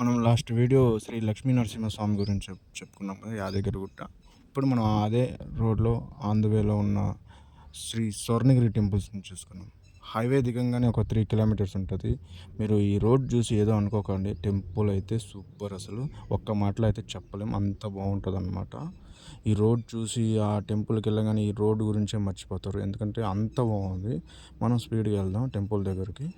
మనం last video Shri Lakshmi Narasimhaswamy గురించి చెప్ చెప్పుకున్నాం కదా యాదగిరి గుట్ట ఇప్పుడు మనం అదే రోడ్లో ఆంధ్రవేలో ఉన్న శ్రీ స్వర్ణగిరి టెంపుల్స్ని చూసుకున్నాం హైవే దిగంగానే ఒక త్రీ కిలోమీటర్స్ ఉంటుంది. మీరు ఈ రోడ్ చూసి ఏదో అనుకోకండి. టెంపుల్ అయితే సూపర్ అసలు. ఒక్క మాటలో అయితే చెప్పలేం. అంత బాగుంటుంది అనమాట ఈ రోడ్ చూసి ఆ టెంపుల్కి వెళ్ళగానే ఈ రోడ్ గురించే మర్చిపోతారు. ఎందుకంటే అంత బాగుంది. మనం స్పీడ్గా వెళ్దాం టెంపుల్ దగ్గరికి.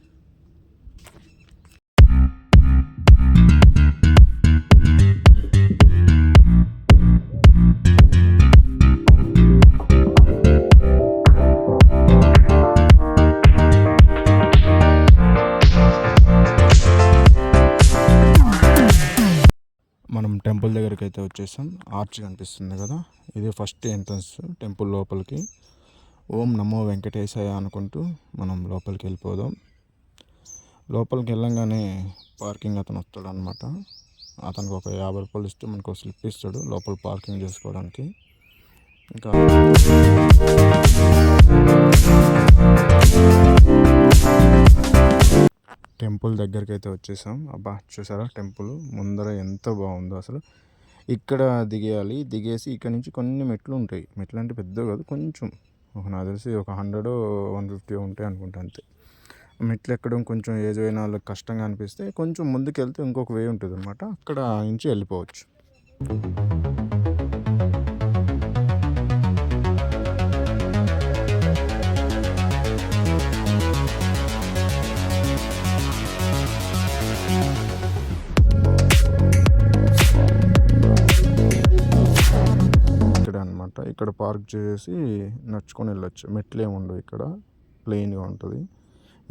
మనం టెంపుల్ దగ్గరికి అయితే వచ్చేసాం. ఆర్చ్ కనిపిస్తుంది కదా? ఇది ఫస్ట్ ఎంట్రన్స్ టెంపుల్ లోపలికి. ఓం నమో వెంకటేశాయ అనుకుంటూ మనం లోపలికి వెళ్ళిపోదాం. లోపలికి వెళ్ళంగానే పార్కింగ్ అతను వస్తాడు అనమాట అతనికి ఒక యాభై రూపాయలు ఇస్తే మనకు స్లిప్ ఇస్తాడు లోపల పార్కింగ్ చేసుకోవడానికి. ఇంకా టెంపుల్ దగ్గరికి అయితే వచ్చేసాం. అబ్బా చూసారా? టెంపుల్ ముందర ఎంత బాగుందో అసలు. ఇక్కడ దిగేయాలి. దిగేసి ఇక్కడ నుంచి కొన్ని మెట్లు ఉంటాయి. మెట్లు అంటే పెద్ద కాదు కొంచెం. ఒక నాకు తెలిసి ఒక హండ్రెడ్ వన్ ఫిఫ్టీ ఉంటాయి అనుకుంటా అంతే. మెట్లు ఎక్కడం కొంచెం ఏజ్ అయిన వాళ్ళకి కష్టంగా అనిపిస్తే కొంచెం ముందుకు వెళ్తే ఇంకొక వే ఉంటుంది అనమాట అక్కడ నుంచి వెళ్ళిపోవచ్చు. ఇక్కడ అనమాట ఇక్కడ పార్క్ చేసి నడుచుకొని వెళ్ళొచ్చు. మెట్లు ఏముండవు ఇక్కడ. ప్లెయిన్గా ఉంటుంది.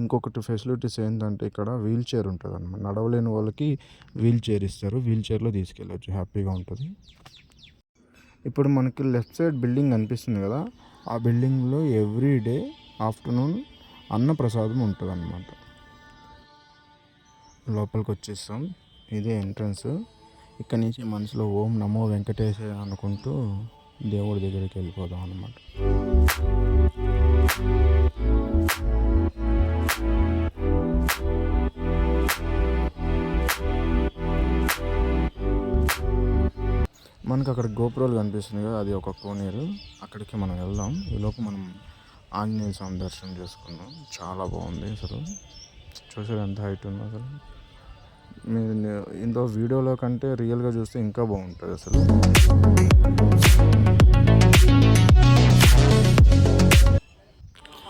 ఇంకొకటి ఫెసిలిటీస్ ఏంటంటే ఇక్కడ వీల్ చైర్ ఉంటుంది అనమాట నడవలేని వాళ్ళకి వీల్ చైర్ ఇస్తారు. వీల్ చైర్లో తీసుకెళ్ళచ్చు. హ్యాపీగా ఉంటుంది. ఇప్పుడు మనకి లెఫ్ట్ సైడ్ బిల్డింగ్ కనిపిస్తుంది కదా. ఆ బిల్డింగ్లో ఎవ్రీ డే ఆఫ్టర్నూన్ అన్నప్రసాదం ఉంటుంది అనమాట లోపలికి వచ్చేస్తాం ఇదే ఎంట్రన్స్. ఇక్కడ నుంచి మనసులో ఓం నమో వెంకటేశ అనుకుంటూ దేవుడి దగ్గరికి వెళ్ళిపోదాం అనమాట మనకు అక్కడ గోపురాలు కనిపిస్తుంది కదా అది ఒక కోనేరు. అక్కడికి మనం వెళ్దాం. ఈలోపు మనం ఆంజనేయ స్వామి దర్శనం చేసుకుందాం. చాలా బాగుంది అసలు. చూసారు ఎంత హైట్ ఉందో అసలు. మీరు ఇందులో వీడియోలో కంటే రియల్గా చూస్తే ఇంకా బాగుంటుంది అసలు.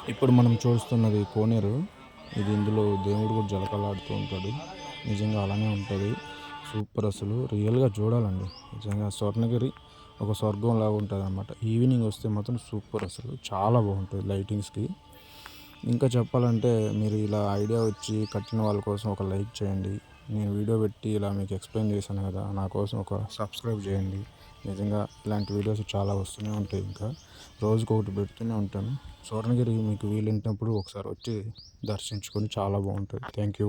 ఇప్పుడు మనం చూస్తున్నది కోనేరు. ఇది ఇందులో దేవుడు కూడా జలకలాడుతూ ఉంటాడు. నిజంగా అలానే ఉంటుంది. సూపర్ అసలు. రియల్గా చూడాలండి. నిజంగా స్వర్ణగిరి ఒక స్వర్గం లాగా ఉంటుంది అనమాట ఈవినింగ్ వస్తే మాత్రం సూపర్ అసలు. చాలా బాగుంటుంది లైటింగ్స్కి. ఇంకా చెప్పాలంటే మీరు ఇలా ఐడియా వచ్చి కట్టిన వాళ్ళ కోసం ఒక లైక్ చేయండి. నేను వీడియో పెట్టి ఇలా మీకు ఎక్స్ప్లెయిన్ చేశాను కదా నా కోసం ఒక సబ్స్క్రైబ్ చేయండి. నిజంగా ఇలాంటి వీడియోస్ చాలా వస్తూనే ఉంటాయి ఇంకా. రోజుకి ఒకటి పెడుతూనే ఉంటాను. స్వర్ణగిరి మీకు వీలైనప్పుడు ఒకసారి వచ్చి దర్శించుకొని చాలా బాగుంటుంది. Thank you.